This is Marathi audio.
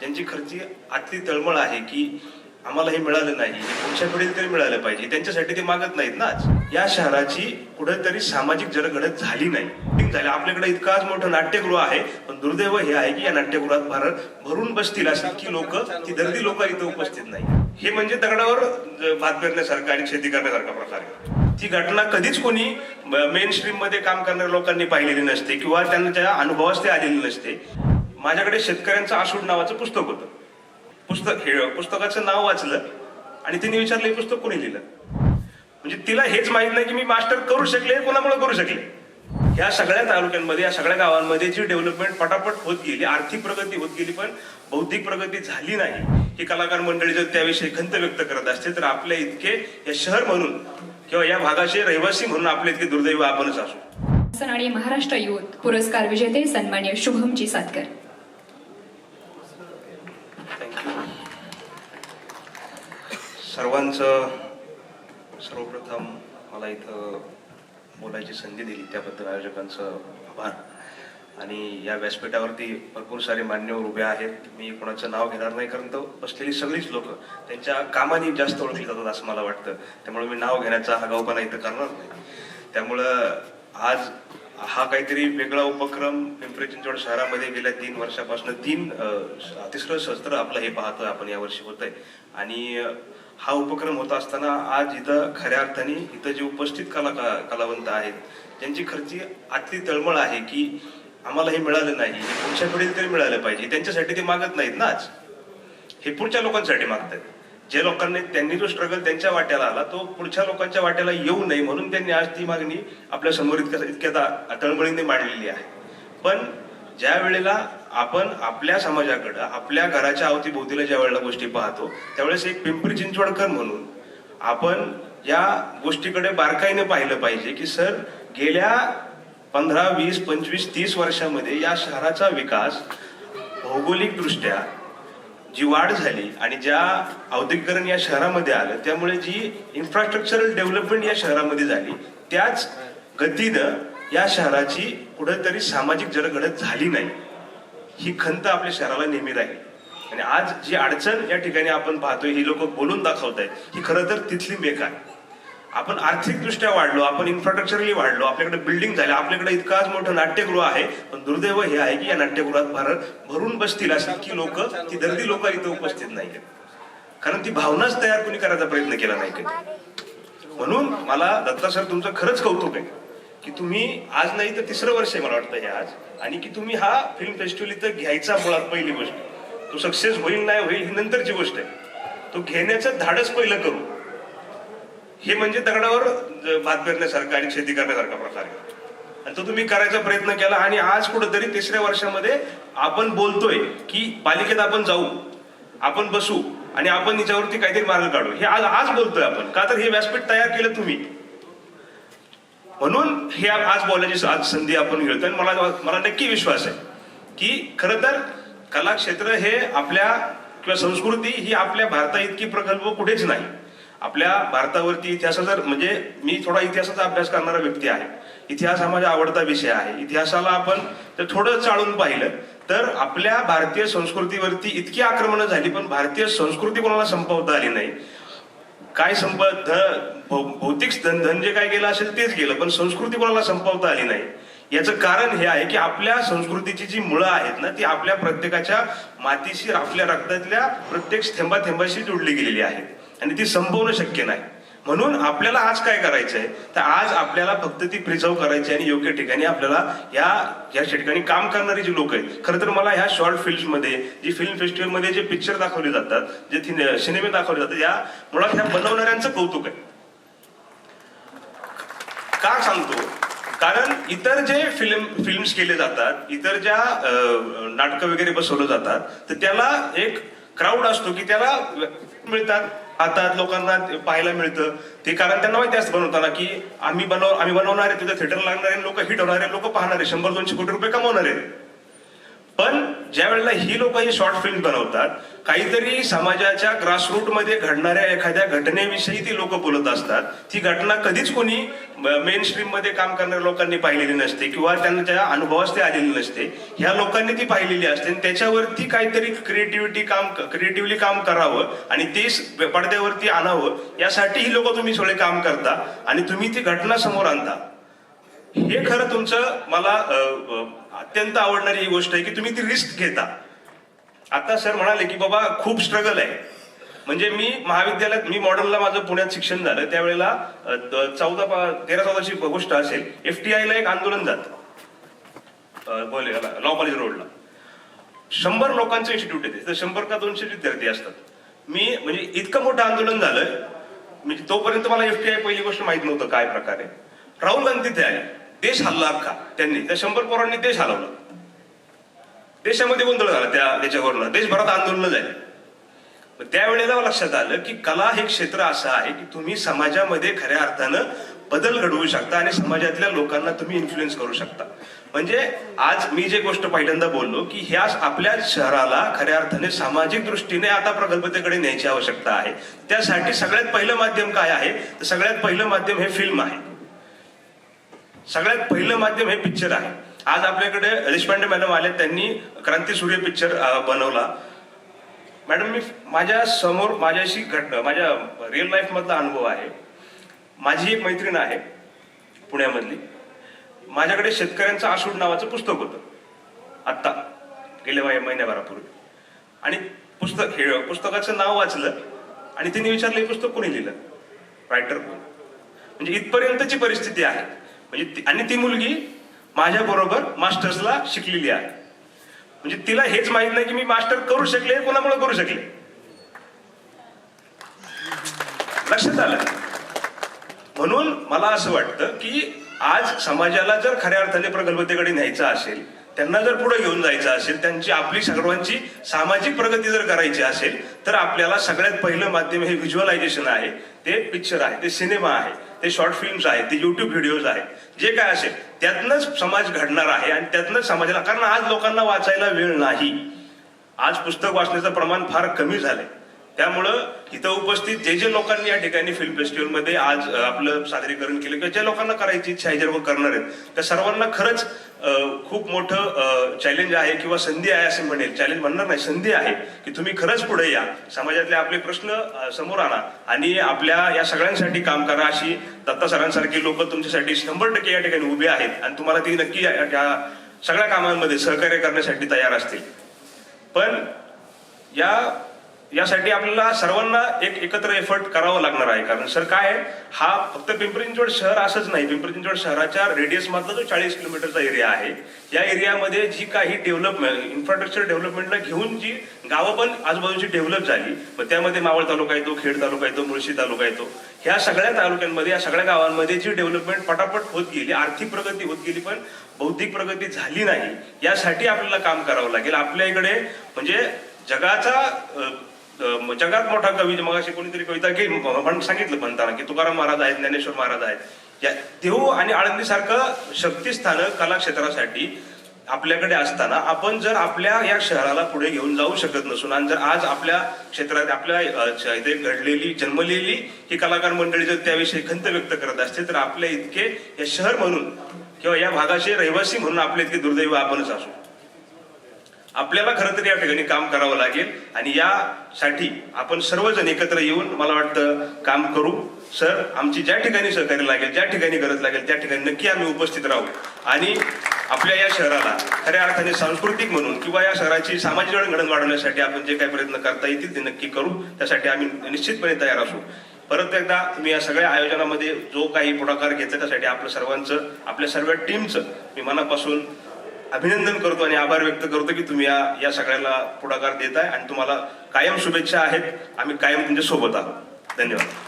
ज्यांची खर्ची आतली तळमळ आहे की आम्हाला हे मिळालं नाही. पुढच्या पिढीला तरी मिळालं पाहिजे. त्यांच्यासाठी ते मागत नाहीत ना या शहराची कुठेतरी सामाजिक जनगणत झाली नाही. झाली. आपल्याकडे इतकाच मोठं नाट्यगृह आहे पण दुर्दैव हे आहे की या नाट्यगृहात भारत भरून बसतील अशी की लोक ती दर्दी लोक इथे उपस्थित नाही. हे म्हणजे दगडावर भात पेरण्यासारखं आणि शेती करण्यासारखा प्रकार ती घटना कधीच कोणी मेन स्ट्रीममध्ये काम करणाऱ्या लोकांनी पाहिलेली नसते किंवा त्यांच्या अनुभवास ते आलेली नसते. माझ्याकडे शेतकऱ्यांचं आशूड नावाचं पुस्तक होतं. पुस्तक हे पुस्तकाचं नाव वाचलं आणि तिने विचारलं हे पुस्तक कोणी लिहिलं? म्हणजे तिला हेच माहीत नाही की मी मास्टर करू शकले कोणामुळे करू शकले. या सगळ्या तालुक्यांमध्ये या सगळ्या गावांमध्ये जी डेव्हलपमेंट पटापट होत गेली आर्थिक प्रगती होत गेली पण बौद्धिक प्रगती झाली नाही. ही कलाकार मंडळी जर त्याविषयी खंत व्यक्त करत असते तर आपल्या इतके या शहर म्हणून किंवा या भागाचे रहिवासी म्हणून आपले इतके दुर्दैव आपणच असू. आणि महाराष्ट्र युथ पुरस्कार विजेते सन्मान्य शुभमजी सातकर. सर्वांचं सर्वप्रथम मला इथं बोलायची संधी दिली त्याबद्दल आयोजकांचं आभार. आणि या व्यासपीठावरती भरपूर सारे मान्यवर उभे आहेत. मी कोणाचं नाव घेणार नाही कारण तो बसलेली सगळीच लोक त्यांच्या कामाने जास्त ओळखली जातात असं मला वाटतं. त्यामुळे मी नाव घेण्याचा हगावपणा इथं करणार नाही. त्यामुळं आज हा काहीतरी वेगळा उपक्रम पिंपरी चिंचवड शहरामध्ये गेल्या तीन वर्षापासून तीन अं, तिसरं सत्र आपलं हे पाहतोय आपण यावर्षी होत आहे आणि हा उपक्रम होत असताना आज इथं खऱ्या अर्थाने इथं जे उपस्थित कला कलावंत आहेत त्यांची खर्ची आतली तळमळ आहे की आम्हाला हे मिळालं नाही पुढच्या पिढीला तरी मिळालं पाहिजे. त्यांच्यासाठी ते मागत नाहीत ना आज. हे पुढच्या लोकांसाठी मागतात जे लोकांनी त्यांनी जो स्ट्रगल त्यांच्या वाट्याला आला तो पुढच्या लोकांच्या वाट्याला येऊ नये म्हणून त्यांनी आज ती मागणी आपल्यासमोर इतक्या इतक्या तळमळीने मांडलेली आहे. पण ज्या वेळेला आपण आपल्या समाजाकडं आपल्या घराच्या अवतीभोवतीला ज्या वेळेला गोष्टी पाहतो त्यावेळेस एक पिंपरी चिंचवडकर म्हणून आपण या गोष्टीकडे बारकाईने पाहिलं पाहिजे की सर गेल्या पंधरा वीस पंचवीस तीस वर्षामध्ये या शहराचा विकास भौगोलिकदृष्ट्या जी वाढ झाली आणि ज्या औद्योगिकरण या शहरामध्ये आलं त्यामुळे जी इन्फ्रास्ट्रक्चरल डेव्हलपमेंट या शहरामध्ये झाली त्याच गतीनं या शहराची कुठेतरी सामाजिक जडगडत झाली नाही. ही खंत आपल्या शहराला नेहमी राहील. आणि आज जी अडचण या ठिकाणी आपण पाहतोय ही लोक बोलून दाखवत आहेत ही खरं तर तिथली मेक आहे. आपण आर्थिकदृष्ट्या वाढलो आपण इन्फ्रास्ट्रक्चरली वाढलो आपल्याकडे बिल्डिंग झाल्या आपल्याकडे इतकाच मोठं नाट्यगृह आहे पण दुर्दैव हे आहे की या नाट्यगृहात भारत भरून बसतील अशी की लोक ती दर्दी लोक इथं उपस्थित नाही कारण ती भावनाच तयार कोणी करायचा प्रयत्न केला नाही कधी. म्हणून मला दत्ता सर तुमचं खरंच कौतुक आहे की तुम्ही आज नाही तर तिसरं वर्ष आहे मला वाटतं हे आज आणि की तुम्ही हा फिल्म फेस्टिवल इथं घ्यायचा मुळात पहिली गोष्ट. तो सक्सेस होईल नाही होईल ही नंतरची गोष्ट आहे. तो घेण्याचं धाडस पहिलं करू. हे म्हणजे दगडावर भात पेरण्यासारखं आणि शेती करण्यासारखा प्रकार आहे. आणि तो तुम्ही करायचा प्रयत्न केला आणि आज कुठंतरी तिसऱ्या वर्षामध्ये आपण बोलतोय की पालिकेत आपण जाऊ आपण बसू आणि आपण याच्यावरती काहीतरी मार्ग काढू. हे आज आज बोलतोय आपण. का तर हे व्यासपीठ तयार केलं तुम्ही. म्हणून हे आज बोलायची आज संधी आपण घेतोय आणि मला मला नक्की विश्वास आहे की खरं तर कला क्षेत्र हे आपल्या किंवा संस्कृती ही आपल्या भारता इतकी प्रकल्प कुठेच नाही. आपल्या भारतावरती इतिहासाचा म्हणजे मी थोडा इतिहासाचा अभ्यास करणारा व्यक्ती आहे. इतिहास हा माझा आवडता विषय आहे. इतिहासाला आपण जर थोडं चाळून पाहिलं तर आपल्या भारतीय संस्कृतीवरती इतकी आक्रमणं झाली पण भारतीय संस्कृती कोणाला संपवता आली नाही. काय संप ध- भौ- भौतिक धन जे काय गेलं असेल तेच गेलं पण संस्कृती कोणाला संपवता आली नाही. याचं कारण हे आहे की आपल्या संस्कृतीची जी मुळं आहेत ना ती आपल्या प्रत्येकाच्या मातीशी आपल्या रक्तातल्या प्रत्येक थेंबा थेंबाशी जोडली गेलेली आहेत. आणि ती संपवणं शक्य नाही. म्हणून आपल्याला आज काय करायचंय? तर आज आपल्याला फक्त ती प्रिझर्व करायची आणि योग्य ठिकाणी आपल्याला या या ठिकाणी काम करणारी जी लोक आहेत खरं तर मला ह्या शॉर्ट फिल्ममध्ये जी फिल्म फेस्टिवलमध्ये जे पिक्चर दाखवले जातात जे सिनेमे दाखवले जातात या मुळात ह्या बनवणाऱ्यांचं कौतुक आहे. का सांगतो? कारण इतर जे फिल्म फिल्म्स केले जातात इतर ज्या नाटकं वगैरे बसवलं जातात तर त्याला एक क्राऊड असतो की त्याला मिळतात. हातात लोकांना पाहायला मिळतं. ते कारण त्यांना माहिती असतं बनवताना की आम्ही बनव आम्ही बनवणार आहे तिथे थिएटर लागणारे लोक हिट होणारे लोक पाहणारे. शंभर दोनशे कोटी रुपये कमवणारे. पण ज्या वेळेला ही लोक ही शॉर्ट फिल्म बनवतात काहीतरी समाजाच्या ग्रासरूटमध्ये घडणाऱ्या एखाद्या घटनेविषयी ती लोक बोलत असतात. ती घटना कधीच कोणी मेन स्ट्रीममध्ये काम करणाऱ्या लोकांनी पाहिलेली नसते किंवा त्यांच्या अनुभवास ते आलेली नसते. ह्या लोकांनी ती पाहिलेली असते आणि त्याच्यावरती काहीतरी क्रिएटिव्हिटी काम क्रिएटिव्हली काम करावं आणि ते पडद्यावरती आणावं यासाठी ही लोक तुम्ही सगळे काम करता आणि तुम्ही ती घटना समोर आणता. हे खरं तुमचं मला अत्यंत आवडणारी ही गोष्ट आहे की तुम्ही ती रिस्क घेता. आता सर म्हणाले की बाबा खूप स्ट्रगल आहे. म्हणजे मी महाविद्यालयात मी मॉडर्नला माझं पुण्यात शिक्षण झालं. त्यावेळेला द- चौदा तेरा चौदाची गोष्ट असेल एफ टी आयला एक आंदोलन जात बोले लॉ कॉलेज रोडला शंभर लोकांचं इन्स्टिट्यूट येते तर शंभर का दोनशे विद्यार्थी असतात. मी म्हणजे इतकं मोठं आंदोलन झालं म्हणजे तोपर्यंत मला एफटीआय पहिली गोष्ट माहीत नव्हतं काय प्रकारे. राहुल गांधी तिथे आले. देश हल्ला का? त्यांनी त्या शंभर पोरांनी देश हलवला. देशामध्ये गोंधळ झाला त्या त्याच्यावरनं देशभरात आंदोलन झाली. त्यावेळेला लक्षात आलं की कला हे क्षेत्र असं आहे की तुम्ही समाजामध्ये खऱ्या अर्थानं बदल घडवू शकता आणि समाजातल्या लोकांना तुम्ही इन्फ्लुएन्स करू शकता. म्हणजे आज मी जे गोष्ट पहिल्यांदा बोललो की ह्या आपल्या शहराला खऱ्या अर्थाने सामाजिक दृष्टीने आता प्रगल्भतेकडे न्यायची आवश्यकता आहे. त्यासाठी सगळ्यात पहिलं माध्यम काय आहे? तर सगळ्यात पहिलं माध्यम हे फिल्म आहे. सगळ्यात पहिलं माध्यम हे पिक्चर आहे. आज आपल्याकडे देशपांडे मॅडम आले त्यांनी क्रांती सूर्य पिक्चर बनवला. मॅडम मी माझ्यासमोर माझ्याशी घटना माझ्या रिअल लाईफ मधला अनुभव आहे. माझी एक मैत्रीण आहे पुण्यामधली. माझ्याकडे शेतकऱ्यांचं आसूड नावाचं पुस्तक होतं. आत्ता गेल्या महिन्या- महिन्याभरापूर्वी. आणि पुस्तक हे पुस्तकाचं नाव वाचलं आणि तिने विचारलं हे पुस्तक कोणी लिहिलं? रायटर कोण? म्हणजे इथपर्यंतची परिस्थिती आहे. म्हणजे ती- आणि ती मुलगी माझ्या बरोबर मास्टर्सला शिकलेली आहे. म्हणजे तिला हेच माहीत नाही की मी मास्टर करू शकले कोणामुळे करू शकले. लक्षात आलं? म्हणून मला असं वाटतं की आज समाजाला जर खऱ्या अर्थाने प्रगल्भतेकडे न्यायचं असेल त्यांना जर पुढे घेऊन जायचं असेल त्यांची आपली सर्वांची सामाजिक प्रगती जर करायची असेल तर आपल्याला सगळ्यात पहिलं माध्यम हे व्हिज्युअलायझेशन आहे ते पिक्चर आहे ते सिनेमा आहे. ते शॉर्ट फिल्म्स आहेत ते युट्यूब व्हिडिओज आहेत. जे काय असेल त्यातनंच समाज घडणार आहे आणि त्यातनंच समाजाला कारण आज लोकांना वाचायला वेळ नाही. आज पुस्तक वाचण्याचं प्रमाण फार कमी झालंय. त्यामुळं इथं उपस्थित जे जे लोकांनी या ठिकाणी फिल्म फेस्टिवलमध्ये आज आपलं सादरीकरण केलं किंवा ज्या लोकांना करायची इच्छा आहे जे लोक करणार आहेत त्या सर्वांना खरंच खूप मोठं चॅलेंज आहे किंवा संधी आहे असं म्हणेल. चॅलेंज म्हणणार नाही संधी आहे की तुम्ही खरंच पुढे या. समाजातले आपले प्रश्न समोर आणा आणि आपल्या या सगळ्यांसाठी काम करा अशी दत्ता सरांसारखी लोक तुमच्यासाठी शंभर टक्के या ठिकाणी उभे आहेत आणि तुम्हाला ती नक्की या सगळ्या कामांमध्ये सहकार्य करण्यासाठी तयार असतील. पण या यासाठी आपल्याला सर्वांना एक एकत्र एफर्ट करावा लागणार आहे. कारण सर काय आहे? हा फक्त पिंपरी चिंचवड शहर असंच नाही. पिंपरी चिंचवड शहराच्या रेडियस मधला जो चाळीस किलोमीटरचा एरिया आहे या एरियामध्ये जी काही डेव्हलपमेंट इन्फ्रास्ट्रक्चर डेव्हलपमेंटला घेऊन जी गावं पण आजूबाजूची डेव्हलप झाली मग त्यामध्ये मावळ तालुका येतो खेड तालुका येतो मुळशी तालुका येतो. ह्या सगळ्या तालुक्यांमध्ये या सगळ्या गावांमध्ये जी डेव्हलपमेंट पटापट होत गेली आर्थिक प्रगती होत गेली पण बौद्धिक प्रगती झाली नाही. यासाठी आपल्याला काम करावं लागेल. आपल्या इकडे म्हणजे जगाचा जगात मोठा कवी मग अशी कोणीतरी कविता घेईन म्हणून सांगितलं म्हणताना की तुकाराम महाराज आहेत ज्ञानेश्वर महाराज आहेत. या देहू आणि आळंदी सारखं शक्तीस्थान कला क्षेत्रासाठी आपल्याकडे असताना आपण जर आपल्या या शहराला पुढे घेऊन जाऊ शकत नसून आणि जर आज आपल्या क्षेत्रात आपल्या इथे घडलेली जन्मलेली ही कलाकार मंडळी जर त्याविषयी खंत व्यक्त करत असते तर आपल्या इतके हे शहर म्हणून किंवा या भागाचे रहिवासी म्हणून आपले इतके दुर्दैव आपणच असू. आपल्याला खरं तर या ठिकाणी काम करावं लागेल आणि यासाठी आपण सर्वजण एकत्र येऊन मला वाटतं काम करू. सर आमची ज्या ठिकाणी सहकार्य लागेल ज्या ठिकाणी गरज लागेल त्या ठिकाणी नक्की आम्ही उपस्थित राहू. आणि आपल्या या शहराला खऱ्या अर्थाने सांस्कृतिक म्हणून किंवा या शहराची सामाजिक जडणघडण वाढवण्यासाठी आपण जे काही प्रयत्न करता येतील ते नक्की करू. त्यासाठी आम्ही निश्चितपणे तयार असू. परत एकदा मी या सगळ्या आयोजनामध्ये जो काही पुढाकार घेतला त्यासाठी आपलं सर्वांचं आपल्या सर्व टीमचं मी मनापासून अभिनंदन करतो आणि आभार व्यक्त करतो की तुम्ही या या सगळ्याला पुढाकार देत आहे आणि तुम्हाला कायम शुभेच्छा आहेत. आम्ही कायम तुमच्यासोबत आहोत. धन्यवाद.